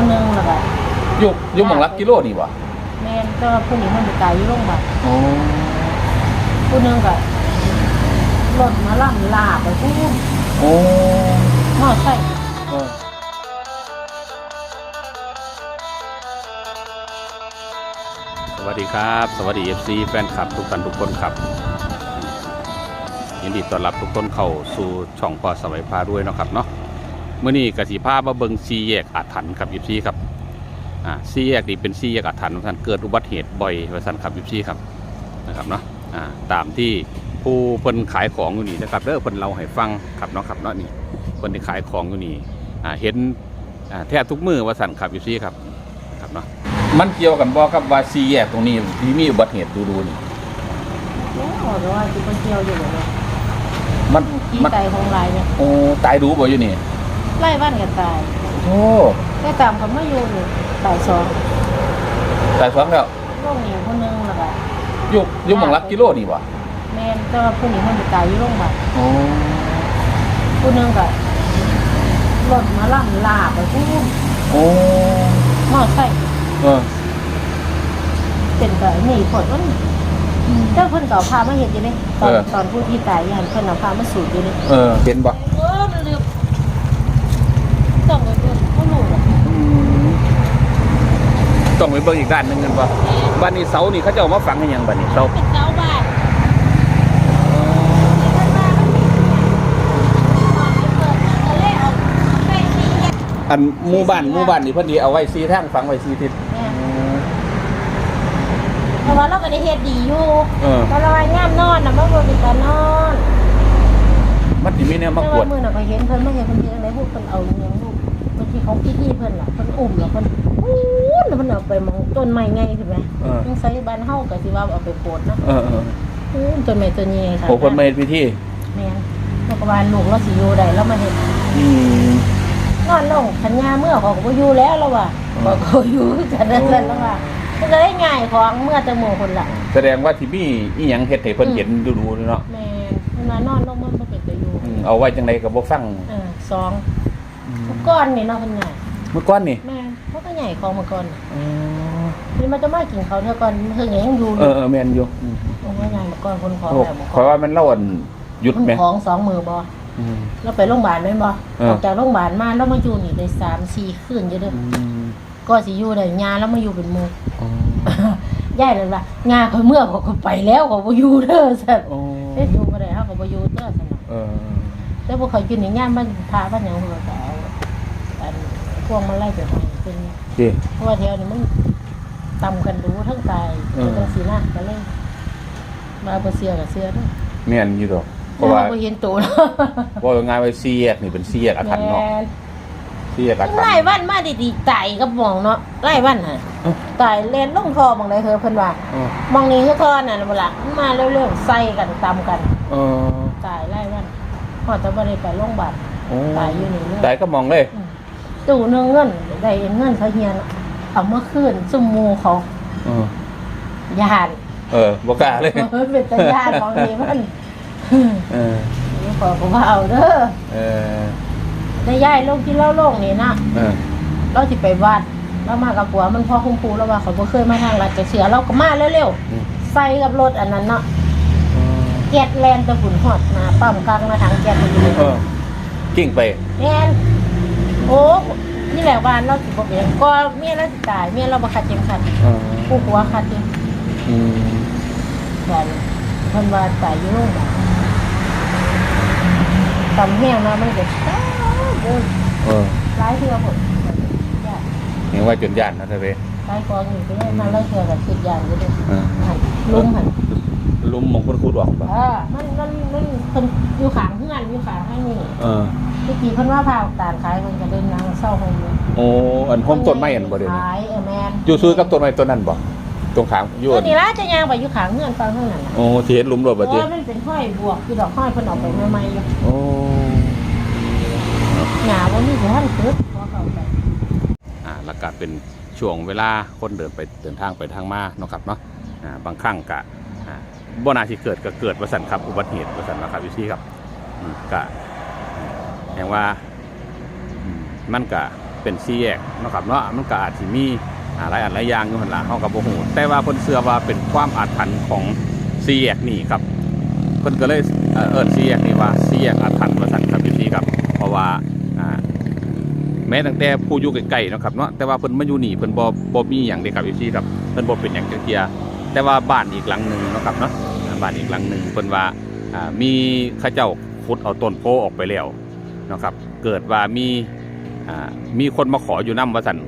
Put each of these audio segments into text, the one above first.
คนหนึงแล้วก็อยู่อยู่หมองลักกิโลนี่บ่แม่นแต่ว่าผู้นี้มันไปตายอยู่โรงพยาบาลโอ้ผู้หนึงก็รถมาล่ำลาไปผู้โอ้มอไซค์เออสวัสดีครับ สวัสดี FC แฟนคลับทุกท่านทุกคนครับ ยินดีต้อนรับทุกคนเข้าสู่ช่องพอสวัยพาด้วยเนาะครับเนาะ เมื่อนี้กสิภามาเบิงซีแยกอาถรรพ์ครับ FC ครับอ่าซีแยกนี่เป็นซีแยกอาถรรพ์ท่านเกิดอุบัติเหตุบ่อยว่าซั่นครับ FC ครับนะครับเนาะอ่าตามที่ผู้เพิ่นขายของอยู่นี่นะครับเด้อเพิ่นเล่าให้ฟังครับเนาะครับเนาะนี่เพิ่นที่ขายของอยู่นี่อ่าเห็นอ่าแทบทุกมือว่าซั่นครับ FC ครับครับเนาะมันเกี่ยวกันบ่ครับว่าซีแยกตรงนี้ที่มีอุบัติเหตุดูๆนี่โอ้แต่ว่าสิไปเที่ยวอยู่เลยมันขี่มันไก่ของลายเนี่ยโอ้ตายดูบ่อยู่นี่ ไล่บ้านกันตายโอ้ได้ตามเขามาอยู่นี่ตายสองตายสองแล้วโรคนี้คนหนึงแล้วก็อยู่อยู่หมองลักกิโลนี่บ่แม่นแต่ว่าผู้นี้มันไปตายอยู่โรงพยาบาลโอ้ผู้หนึงก็รถมาล่ำลาไปผู้โอ้มอไซค์เออเป็นแบบนี่ผลมันเจ้าเพิ่นก็เอาพามาเห็นอยู่นี่ตอนตอนผู้ที่ตายยันเพิ่นเอาพามาสูบอยู่นี่เออเห็นบ่ เออมันลืมต้องไปเบิ่งผู้รู้อะ ต้องไปเบิ่งอีกด้านหนึงกันบ่บ้านนี้เสานี่เขาจะเอามาฝังให้หยังบัดนี้เสาเป็นเจ้าบ้านอันหมู่บ้านหมู่บ้านนี่เพิ่นสิเอาไว้ซีทางฝังไว้ซีทิศเพราะว่าเราก็ได้เฮ็ดดีอยู่เออเพราะเราย่ามนอนน่ะมันบ่เป็นการนอนมันสิมีแนวมาแต่กวว่าดมื้อน่ะก็เห็นเพิ่นมาเฮ็ดเพิ่นเฮ็ดจังได๋พวกเพิ่นเอาเลี้ยงลูกบาง ทีเขาพิธีเพิ่นล่ะเพิ่นอุ้มแล้วเพิ่นอู้แล้วเพิ่นเอาไปมองต้นไม้ไงใช่ไหมเออ จังไสบ้านเฮาก็สิว่าเอาไปโปรดเนาะเออเอออู้ต้นไม้ต้นนี้ค่ะโอ้เพิ่นมาเฮ็ดพิธีแม่นแล้วก็ว่าลูกเราสิอยู่ได้แล้วมาเฮ็ด อืม นอนลงขันยาเมื่อเขาก็บ่อยู่แล้วแล้วว่ะอืมบอกเขาอยู่กันนั่นแหละแล้วว่ะมันก็ได้ง่ายของเมื่อแตะโมคนละแสดงว่าที่มีอีหยังเฮ็ดให้เพิ่นเห็นดูๆเนาะแม่นมันมานอนลงมันบ่เป็นประโยชน์อืมเอาไว้จังไดก็บ่ฟังเออสอง ทุกก้อนนี่เนาะเพิ่นง่ายเมื่อก่อนนี่แม่นเขาก็ใหญ่ของมาก่อนน่ะอืมนี่มันจะมากินเขาวเท่าก่อนเพิ่งยังอยู่เออเออแม่นอยู่อืมโอ้ยใหญ่มาก่อนคนของโอ้แล้วมาขก่ออนว่ามันเล่าอันหยุดคนไหมของสองมือบ่อืม เราไปโรงพยาบาลแม่นบ่เออ ออกจากโรงพยาบาลมาแล้วมาอยู่นี่ได้สามสี่คืนอยู่เด้ออืมก็สิอยู่ได้ยาแล้วมาอยู่เป็นหมู่ อ๋อย่ายเลยว่างาเขาเมื่อเขาก็ไปแล้วเขาบ่อยู่เด้อสัตว์โอ้เฮ็ดอยู่บ่ได้เฮาก็บ่อยู่เด้อซั่นน่ะเออแต่บ่เคยกินในงานบ้านพาบ้านหยังเพิ่นก็เอาอันพ วงมาไล่ไปให้เป็นสิเพราะว่าแถวนี้มันตำกันดูทั้งตายเออจังซี่นะก็เลยมาบ่เสียก็เสียเด้อแม่นอยู่ดอกเพแต่ราะว่าว่าบ่เห็นโตเนาะว่าง่ายไว้ซีแยกนี่เป็นซีแยกอาถรรพ์เนาะแม่นซีแยกอาถรรไล่พ์ วันมาดีๆตายกับหมองเนาะไล่วันน่ะเอ้า ตายเล่นลงคอหมองใดเฮอเพิ่นว่าเออมองนี้คือคอน่ะบ่ล่ะมันมาเร็วๆใส่กันตำกัน เออตายไล่วันพอจะบ่ได้ไปโรงพยาบาล โอ้ตายอยู่นี่เลยตายก็มองเลย อืม ตู้หนึงเงินได้เงินเขาเฮียนเอามาคืนซุ่มหมูเขาเออ ญาติเออบ่กล้าเลยเป็นตาญาติของนี่มันเออนี่ขอก็ว่าเอาเด้อเออ ได้ย้ายลงที่เล่าลงนี่นะ เออ เราสิไปวัดเรามากับผัวมันพ่อคุ้มครูแล้วว่าเขาบ่เคยมาทางรัฐจะเสือเราก็มาเร็วอืม ๆใส่กับรถอันนั้นเนาะเออแก๊สแลนตะฝุ่นฮอดหน้าปั๊มกลางมาทางแก๊สมันอยู่เออ กิ่งไปแม่น โอ้นี่แหละบ้านเราสิบ่เป็นก็เมียเราสิตายเมียเราบ่คัดเข็มขัดเออผู้ผัวคัดเข็มอืมกันเพิ่นว่าตายอยู่โรงพยาบาลตำแห้งนะมันก็ช้าเดินเออหลายเทื่อพุ่นญาติเห็นว่าจนย่านนะเธอเว้ยหลายกองอยู่ก็ได้มาแล้วเทื่อก็คิดยานอยู่เด้อเออหั่นลุมหั่น ลุมมองคนคูดออกป่ะเออมันมันมันเพิ่นอยู่ข้างเฮือนอยู่ข้างให้นี่เออเมื่อกี้เพิ่นว่าพาตานขายเพิ่นก็เดินนางเศร้าโฮมเลยโอ้อันโฮมต้นไม้อันบ่เด้อนี่ขายเออแม่นอยู่ซื้อกับต้นไม้ต้นนั้นบ่ตรงขางอยู่ตัอัวนนี้ล่ะจะย่างไปอยู่ข้างเฮือนฟังเท่านั้นน่ะโอ้ที่เห็นหลุมรถบ่โอ้ติยมันเป็นห้อยบวกคือดอกห้อยเพิ่นเออกไปใหม่ๆอยู่โอ้หญ้าบ่มีสิทันตึกพอเข้าไปอ่าแล้วก็เป็นช่วงเวลาคนเดินไปเดินทางไปทางมาเนาะครับเนาะอ่าบางครั้งก็อ่า บ่นาที่เกิดก็เกิดว่าสันครับอุบัติเหตุว่าสันนะครับพี่ซี่ครับก็แห่งว่ามันก็เป็นสี่แยกนะครับเนาะมันก็อาจสิมีอ่าหลายอันหลายอย่างอยู่หั่นล่ะเฮาก็บ่ฮู้แต่ว่าเพิ่นเชื่อว่าเป็นความอาถรรพ์ของสี่แยกนี่ครับเพิ่นก็เลยเอ่อเอิ้นสี่แยกนี่ว่าสี่แยกอาถรรพ์ว่าซั่นครับพี่ครับ เพราะว่าแม้ตั้งแต่ผู้อยู่ใกลๆนะครับเนาะแต่ว่าเพิ่นมาอยู่หนีเพิ่นบ่บ่มีหยังเด้ครับพี่ครับเพิ่นบ่เป็นหยังจักเที่ย แต่ว่าบ้านอีกหลังหนึ่งนะครับเนาะบ้านอีกหลังหนึ่งเพิ่นว่ามีข้าเจ้าขุดเอาต้นโพออกไปแล้วนะครับ เกิดว่ามีมีคนมาขออยู่น้ำว่าซั่น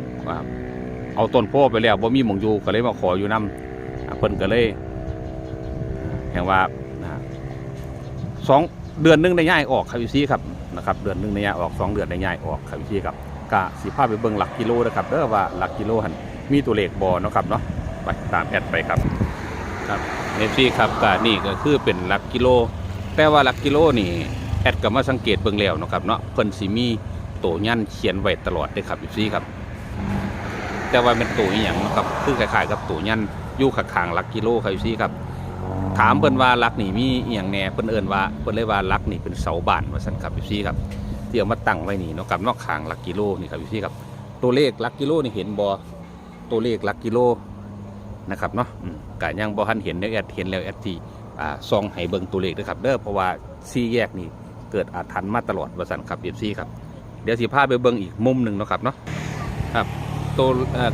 เอาต้นโพไปแล้วบ่มีหมองอยู่ก็เลยมาขออยู่น้ำเพิ่นก็เลยแห่งว่าสองเดือนหนึงได้ย้ายออกครับพี่ครับนะครับเดือนหนึงในยย้ายออกสองเดือนในยย้ายออกครับพี่ครับกะสีภาพไปเบิ่งหลักกิโลนะครับเด้อว่าหลักกิโลหันมีตัวเลขบอเนาะครับเนาะ ไปตามแอดไปครับครับเอฟซีครับกะนี่ก็คือเป็นหลักกิโล แต่ว่าหลักกิโลนี่แอดก็มาสังเกตเบิ่งแล้วนะครับเนาะเพิ่นสิมีโตยันเขียนไว้ตลอดเลยครับเอฟซีครับ แต่ว่าเป็นตัวอย่างนะครับคือคล้ายๆกับตัวยันอยู่ข้างหลักกิโลครับเอฟซีครับถามเพิ่นว่าลักนี่มีอย่างแน่เพิ่นเอินว่าเพิ่นเลยว่าลักนี่เป็นเสาบ้านว่าซั่นครับพี่ครับที่เอามาตั้งไว้นี่เนาะกับนอกขางหลักกิโลนี่ครับพี่ครับตัวเลขหลักกิโลนี่เห็นบ่ตัวเลขหลักกิโล นะครับเนาะก็ยังบ่ทันเห็นเด้อแอดเห็นแล้วแอดที่อ่าซองให้เบิ่งตัวเลขด้วยครับเด้อเพราะว่าซี่แยกนี่เกิดอาถรรพ์มาตลอดว่าซั่นครับ FC ครับเดี๋ยวสิพาไปเบิ่งอีกมุมหนึ่งเนาะครับเนาะครับตัว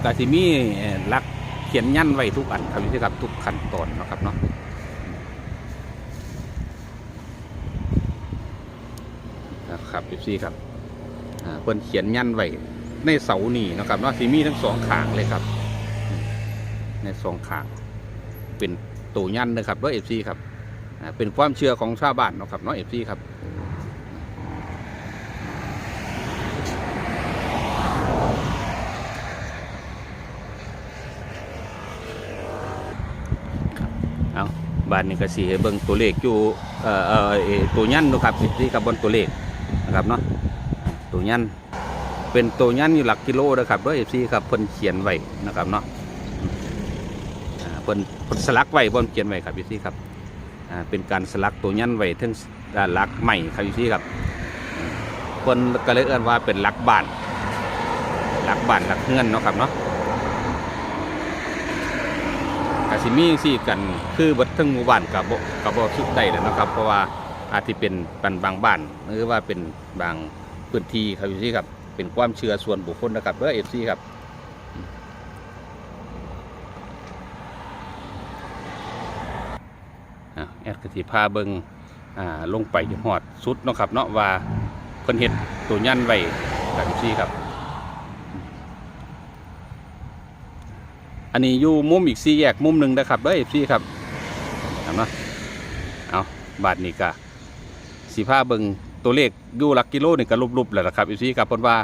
กาสิมีเอ่อหลักเขียนยันไว้ทุกอันครับพี่ครับทุกขั้นตอนนะครับเนาะนะครับพี่ซี่ครับเพิ่นเขียนยันไว้ในเสานี่นะครับเนาะสีมีทั้งสองขางเลยครับ ในสองขาง เป็นตัวยันนะครับด้วยเอฟซีครับเป็นความเชื่อของชาวบ้านนะครับเนาะเอฟซีครับเอาบ้านนี้ก็สีเบิ่งตัวเลขอยู่เอ่อเอ่อตัวยันนะครับเอฟซีครับบนตัวเลขนะครับเนาะตัวยันเป็นตัวยันอยู่หลักกิโลนะครับด้วยเอฟซีครับเพิ่นเขียนไว้นะครับเนาะ พิ่นเพิ่นสลักไว้บนเขียนไว้ครับพี่ซี่ครับอ่าเป็นการสลักตัวยันไว้ทั้งด้านลักใหม่ครับพี่ซี่ครับอืมเพิ่นก็เลยเอื้อนว่าเป็นลักบ้านลักบ้านลักเงินเนาะครับเนาะกสิมีสี่กันคือบัดทั้งหมู่บ้านกับบ่กับบ่สุดได้แล้วนะครับ เพราะว่าอาจจะเป็นปันบางบ้านหรือว่าเป็นบางพื้นที่ครับพี่ซี่ครับเป็นความเชื่อส่วนบุคคลนะครับเด้อเอฟซีครับ อะแอดกสิพาเบิงอ่าลงไปหอดสุดเนาะครับเนาะว่าเพิ่นเฮ็ดตัวยันไว้กับซี่ครับ อันนี้อยู่มุมอีกสี่แยกมุมหนึ่งนะครับเด้อซี่ครับเห็นาะเอาบาทนี้ก็สีผ้าเบิงตัวเลขอยู่หลักกิโลนี่ก็รูปๆแล้วล่ะครับอีซี่ครับเพิ่นว่า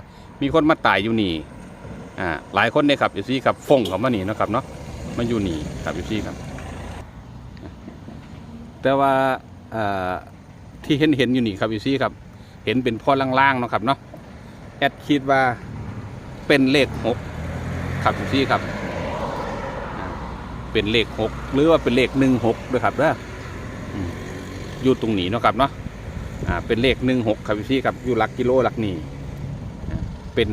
มีคนมาตายอยู่นี่อ่าหลายคนเนี่ยครับอีซี่ครับฟงเขามานี่นะครับเนาะมาอยู่นี่ครับอีซี่ครับ แต่ว่าที่เห็นเห็นอยู่นี่ครับอยู่ซี่ครับ เห็นเป็นพ่อล่างๆเนาะครับเนาะแอดคิดว่าเป็นเลขหกครับอยู่ซี่ครับ เป็นเลขหกหรือว่าเป็นเลขหนึ่งหกด้วยครับเด้ออยู่ตรงนี้เนาะครับเนาะเป็นเลขหนึ่งหกครับอยู่ซี่ครับอยู่หลักกิโลหลักนี่เป็น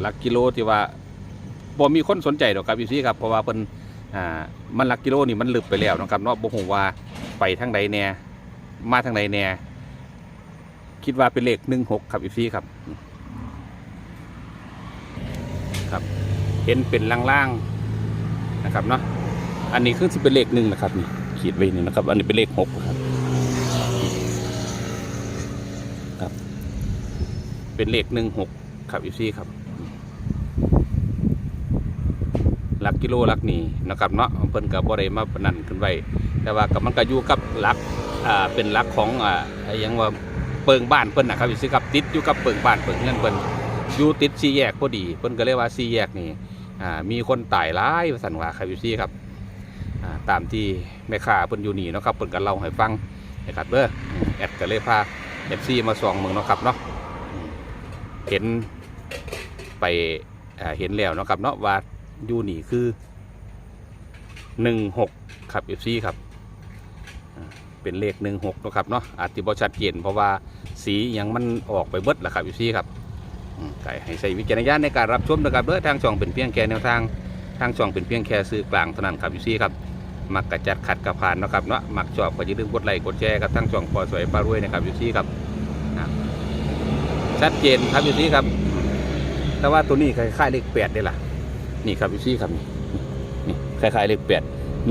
หลักกิโลที่ว่าบ่มีคนสนใจหรอกครับอยู่ซี่ครับเพราะว่าเป็น อ่ามันหลักกิโลนี่มันลึกไปแล้วนะครับเนาะบ่ฮู้ว่าไปทางใดแน่มาทางใดแน่คิดว่าเป็นเลข16ครับอีซี่ครับ ครับ เห็นเป็นล่างๆนะครับเนาะอันนี้คือสิเป็นเลขหนึ่งนะครับนี่ขีดไว้นี่นะครับ อันนี้เป็นเลขหกครับครับ เป็นเลขหนึ่งหกครับอีซี่ครับ หลั กิโลหลักนี่นะครับเนาะเพิ่นก็บ่ได้มาปนันขึ้นไว้แต่ว่าก็มันก็อยู่กับหลักอ่าเป็นหลักของอ่าอ้หยังว่าเปิงบ้านเพิ่นนะครับสิครับติดอยู่กับเปิงบ้านเปิงเงินเพิ่นอยู่ติดสี่แยกพอดีเพิ่นก็เลยกว่าสี่แยกนี่อ่ามีคนตายหลายว่าซั่นว่าครับอยู่ซี่ครับอ่าตามที่แม่ค้าเพิ่นอยู่นี่เนาะครับเพิ่นก็เล่าให้ฟังนะครับเด้อแอดก็เลยพา FC มาส่องเมืองเนาะครับเนาะเห็นไปเห็นแล้วเนาะครับเนาะว่า อยู่นี่คือหนึ่งหกครับเอฟซีครับเป็นเลขหนึ่งหกนะครับเนาะอาจจะบ่ชัดเจนเพราะว่าสียังมันออกไปเบิดแหละครับเอฟซีครับไก่ให้ใส่วิจารณญาณในการรับชมนะครับเด้อทางช่องเป็นเพียงแค่แนวทางทางช่องเป็นเพียงแค่ซื้อกลางเท่านั้นครับอยู่ซี่ครับมักกระจัดขัดกระผ่านนะครับเนาะมักชอบก็อย่าลืมกดไลค์กดแชร์ครับทางช่องพอสวยปลารวยนะครับอยู่ซี่ครับชัดเจนครับอยู่ซี่ครับแต่ว่าตัวนี้คล้ายๆเลขแปดได้ล่ะ นี่ครับอยู่ซี่ครับนี่นี่คล้ายๆเลขแปด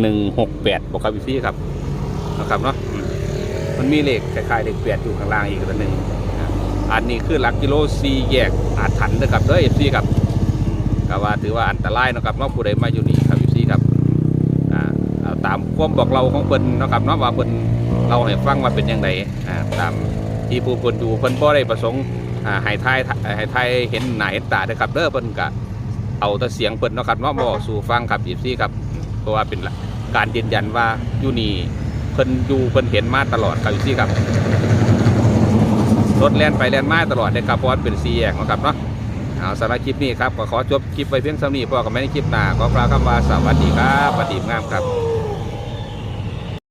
หนึ่งหกแปดบอกครับอยู่ซี่ครับนะครับเนาะมันมีเลขคล้ายๆเลขแปดอยู่ข้างล่างอีกตัวหนึ่งอันนี้คือหลักกิโลซีแยกอาถรรพ์นะครับเด้อเอฟซีครับก็ว่าถือว่าอันตรายนะครับเนาะผู้ใดมาอยู่นี่ครับอยู่ซี่ครับตามความบอกเราของเพิ่นนะครับเนาะว่าเพิ่นเราให้ฟังว่าเป็นยังไงตามที่ผู้เพิ่นดูเพิ่นบ่ได้ประสงค์อ่าให้ทายให้ทายเห็นหน้าเห็นตาเด้อครับเด้อเพิ่นก็ เอาแต่เสียงเปิดนาะครับเนาะบอสู่ฟังครับอีซี่ครับเพราะว่าเป็นการยืนยันว่าอยู่นี่เพิ่นอยู่เพิ่นเห็นมาตลอดครับอีซี่ครับรถแล่นไปแล่นมาตลอดเลยครับเพราะว่าเป็นซีแยกเนาะครับเนาะเอาสำหรับคลิปนี้ครับก็ขอจบคลิปไปเพียงเท่านี้พอกับไม่ในคลิปหน้าขอกล่าวคำว่าสวัสดีครับปฏิบงามครับ